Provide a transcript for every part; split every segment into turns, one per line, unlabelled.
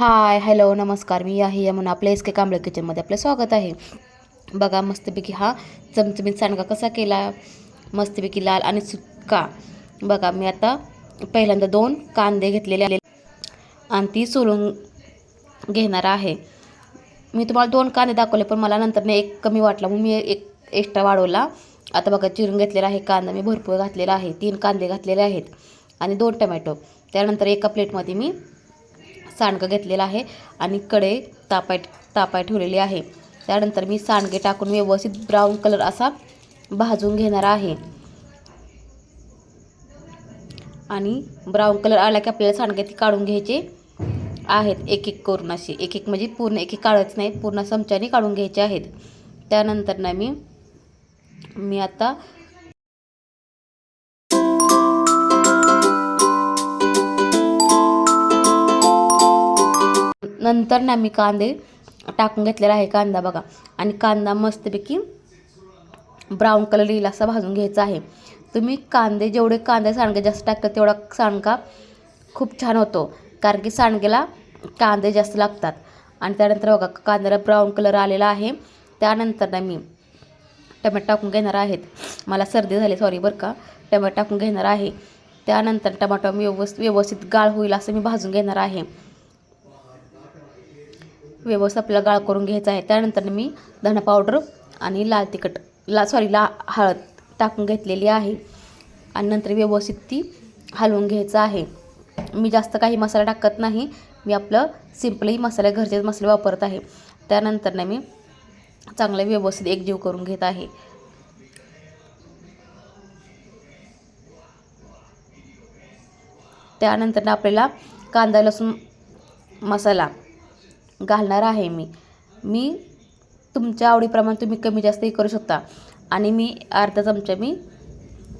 Hi hello नमस्कार. मी आहे यमुना. आपल्या एस के कांबळे किचनमध्ये आपलं स्वागत आहे. बघा मस्तपैकी हा चमचमीत सांडगा कसा केला? मस्तपैकी लाल आणि सुक्का बघा मी आता पहिल्यांदा दोन कांदे घेतलेले आले आणि ती सोलून घेणार आहे. मी तुम्हाला दोन कांदे दाखवले पण मला नंतर एक कमी वाटला. म्हणून मी एक एक्स्ट्रा वाढवला. आता बघा चिरून घेतलेला आहे कांदा. मी भरपूर घातलेला आहे. तीन कांदे घातलेले आहेत. आणि दोन टमॅटो. त्यानंतर एका प्लेटमध्ये मी सांडगं घेतलेलं आहे आणि कडे तापाय तापाय ठेवलेली आहे. त्यानंतर मी सांडगे टाकून व्यवस्थित ब्राऊन कलर असा भाजून घेणार आहे. आणि ब्राऊन कलर आला की आपल्याला सांडगे ती काढून घ्यायचे आहेत. एक एक करून असे. एक एक म्हणजे पूर्ण एक एक काढायचं नाही पूर्ण चमच्याने काढून घ्यायचे आहेत. त्यानंतर ना मी मी आता नंतर ना मी कांदे टाकून घेतलेला आहे कांदा बघा. आणि कांदा मस्तपैकी ब्राऊन कलर येईल असा भाजून घ्यायचा आहे. तुम्ही कांदे जेवढे कांदे सांडगे जास्त टाकतात तेवढा सांडका खूप छान होतो. कारण की सांडगेला कांदे जास्त लागतात. आणि त्यानंतर बघा कांद्याला ब्राऊन कलर आलेला आहे. त्यानंतर ना मी टमॅटो टाकून घेणार आहेत. मला सर्दी झाली सॉरी बरं का. टमॅटो टाकून घेणार आहे. त्यानंतर टमाटो व्यवस्थित व्यवस्थित गाळ होईल असं मी भाजून घेणार आहे. व्यवस्थित आपल्याला गाळ करून घ्यायचा आहे. त्यानंतर मी धणा पावडर आणि लाल तिखट ला सॉरी ला हळद टाकून घेतलेली आहे. आणि नंतर व्यवस्थित ती हलवून घ्यायचं आहे. मी जास्त काही मसाला टाकत नाही. मी आपलं सिम्पलही मसाले घरचेच मसाले वापरत आहे. त्यानंतर ना मी चांगलं व्यवस्थित एकजीव करून घेत आहे. त्यानंतर आपल्याला कांदा लसूण मसाला घालणार आहे मी. मी तुमच्या आवडीप्रमाणे तुम्ही कमी जास्तही करू शकता. आणि मी अर्धा चमचा मी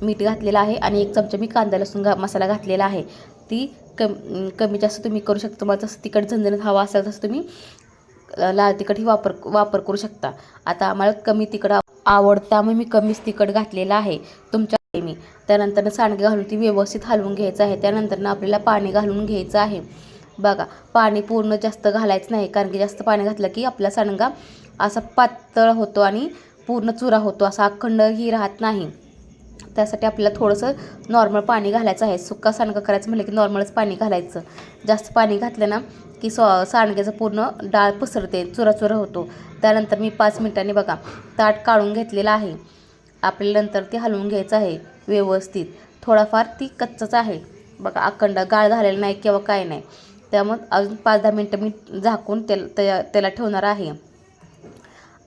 मीठ घातलेलं आहे आणि एक चमचा मी कांदा लसूण घा मसाला घातलेला आहे. ती कम कमी जास्त तुम्ही करू शकता. तुम्हाला जसं तिखट झणझणीत हवा असेल तसं तुम्ही लाल तिखटही वापर वापर करू शकता. आता आम्हाला कमी तिखट आवडता त्यामुळे मी कमीच तिखट घातलेलं आहे. तुमच्या मी त्यानंतर सांडगे घालून ती व्यवस्थित हलवून घ्यायचं आहे. त्यानंतर आपल्याला पाणी घालून घ्यायचं आहे. बघा पाणी पूर्ण जास्त घालायचं नाही कारण की जास्त पाणी घातलं की आपला सांडगा असा पातळ होतो आणि पूर्ण चुरा होतो असा अखंडही राहत नाही. त्यासाठी आपल्याला थोडंसं नॉर्मल पाणी घालायचं आहे. सुक्का सांडगा करायचं म्हटलं की नॉर्मलच पाणी घालायचं. जास्त पाणी घातलं ना की सॉ सांडग्याचं पूर्ण डाळ पसरते चुरा चुरा होतो. त्यानंतर मी पाच मिनिटांनी बघा ताट काढून घेतलेलं आहे. आपल्याला नंतर ते हलवून घ्यायचं आहे व्यवस्थित. थोडाफार ती कच्चच आहे. बघा अखंड गाळ झालेला नाही किंवा काय नाही. त्यामुळे अजून पाच दहा मिनटं मी झाकून तेल त्या त्याला ठेवणार आहे.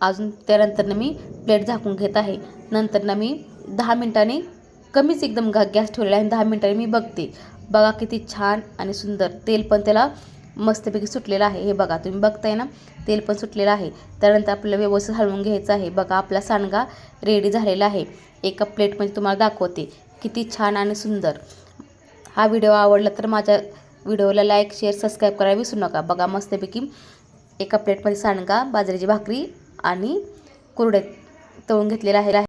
अजून त्यानंतरनं मी प्लेट झाकून घेत आहे. नंतरनं मी दहा मिनटांनी कमीच एकदम गा गॅस ठेवलेला आहे दहा मिनटांनी मी बघते. बघा किती छान आणि सुंदर तेल पण त्याला मस्तपैकी सुटलेलं आहे. हे बघा तुम्ही बघताय ना? तेल पण सुटलेलं आहे. त्यानंतर आपल्याला व्यवस्थित हलवून घ्यायचं आहे. बघा आपला सांडगा रेडी झालेला आहे. एका प्लेटमध्ये तुम्हाला दाखवते. किती छान आणि सुंदर. हा व्हिडिओ आवडला तर माझ्या व्हिडिओला लाईक शेअर सबस्क्राईब करायला विसरू नका. बघा मस्तपैकी एका प्लेटमध्ये सांडगा बाजरीची भाकरी आणि कुरडे तळून घेतलेला आहे